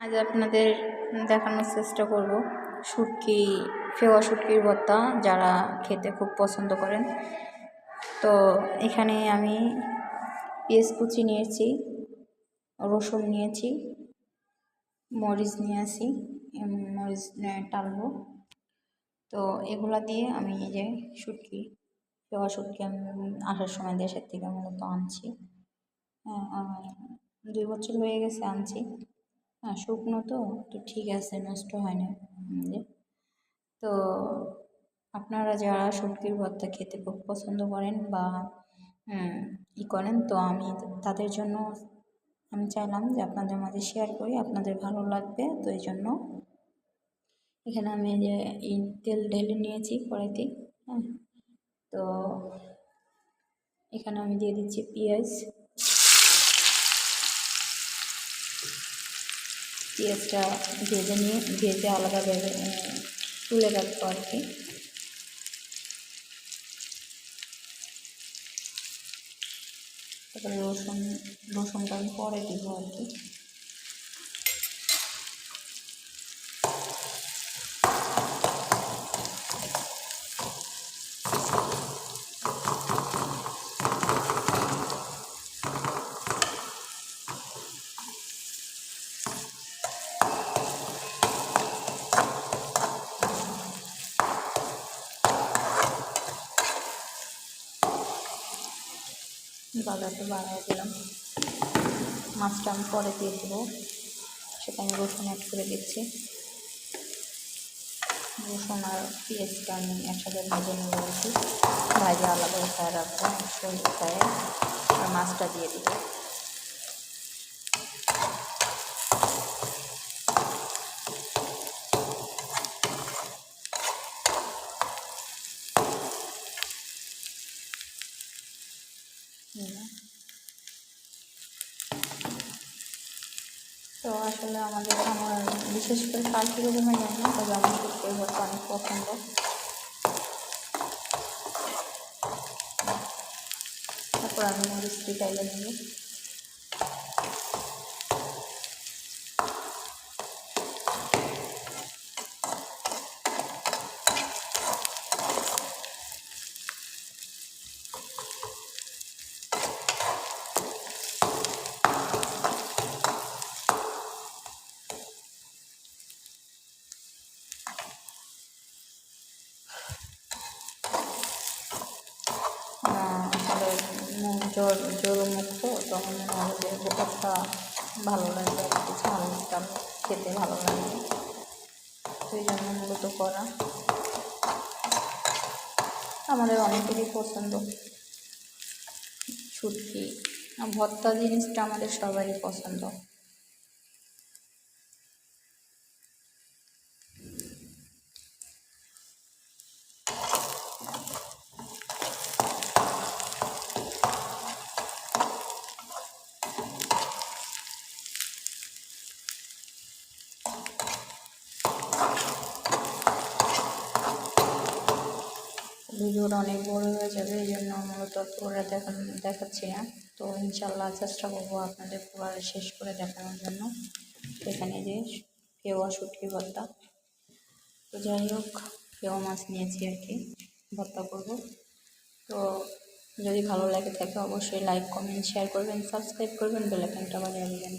আজ আপনাদের দেখানোর চেষ্টা করব শুটকি, ফেওয়া শুটকির ভর্তা যারা খেতে খুব পছন্দ করেন। তো এখানে আমি পেঁয়াজ কুচি নিয়েছি, রসুন নিয়েছি, মরিচ নিয়ে আসি মরিচ টালবো। তো এগুলা দিয়ে আমি এই যে শুটকি, ফেওয়া শুটকি আসার সময় দেশের থেকে মূলত আনছি। হ্যাঁ দুই বছর হয়ে গেছে আনছি। হ্যাঁ শুকনো তো তো ঠিক আছে, নষ্ট হয় না। তো আপনারা যারা শুটকির ভর্তা খেতে খুব পছন্দ করেন বা ই করেন, তো আমি তাদের জন্য আমি চাইলাম যে আপনাদের মাঝে শেয়ার করি, আপনাদের ভালো লাগবে, তো এই জন্য এখানে আমি যে, এই তেল ঢেলে নিয়েছি কড়াইতে হ্যাঁ। তো এখানে আমি দিয়ে দিচ্ছি পেঁয়াজ পেঁয়াজটা ভেজে নিয়ে, ভেজে আলাদা ভেজে তুলে রাখব আর কি। তারপরে রসুন, রসুনটা আমি পরে দিব আর কি। বাজারটা বাড়াই দিলাম। মাছটা আমি পরে দিয়ে দেবো। সেটা আমি রসুন অ্যাড করে দিচ্ছি। রসুন আর পেঁয়াজটা আমি একসাথে ভেজে নিয়ে বলছি ভাজে আলাদা উঠায় রাখব একশোই উঠায় আর মাছটা দিয়ে দিব। তো আসলে আমাদের আমার বিশেষ করে কার কীরকম জানি না তবে আমার সত্যি ভর্তা অনেক পছন্দ। তারপর আমি মরিচটি চাইলে নেব জল জ্বরমুক্ত তখন আমাদের ব্যাপারটা ভালো লাগে আর কি ঝাল খেতে ভালো লাগে। সেই জন্য মূলত করা। আমাদের অনেকেরই পছন্দ শুটকি। ভর্তা জিনিসটা আমাদের সবারই পছন্দ। ভিডিওটা অনেক বড় হয়ে যাবে, এই জন্য মূলত পুরোটা দেখান দেখাচ্ছি না। তো ইনশাল্লাহ চেষ্টা করব আপনাদের পুরো শেষ করে দেখানোর জন্য। এখানে যে কেওয়া শুটকি ভর্তা। তো যাই হোক, কেওয়া মাছ নিয়েছি আর কি, ভর্তা করব। তো যদি ভালো লাগে থাকে অবশ্যই লাইক, কমেন্ট, শেয়ার করবেন, সাবস্ক্রাইব করবেন বেলাইকনটা বাজিয়ে দেবেন।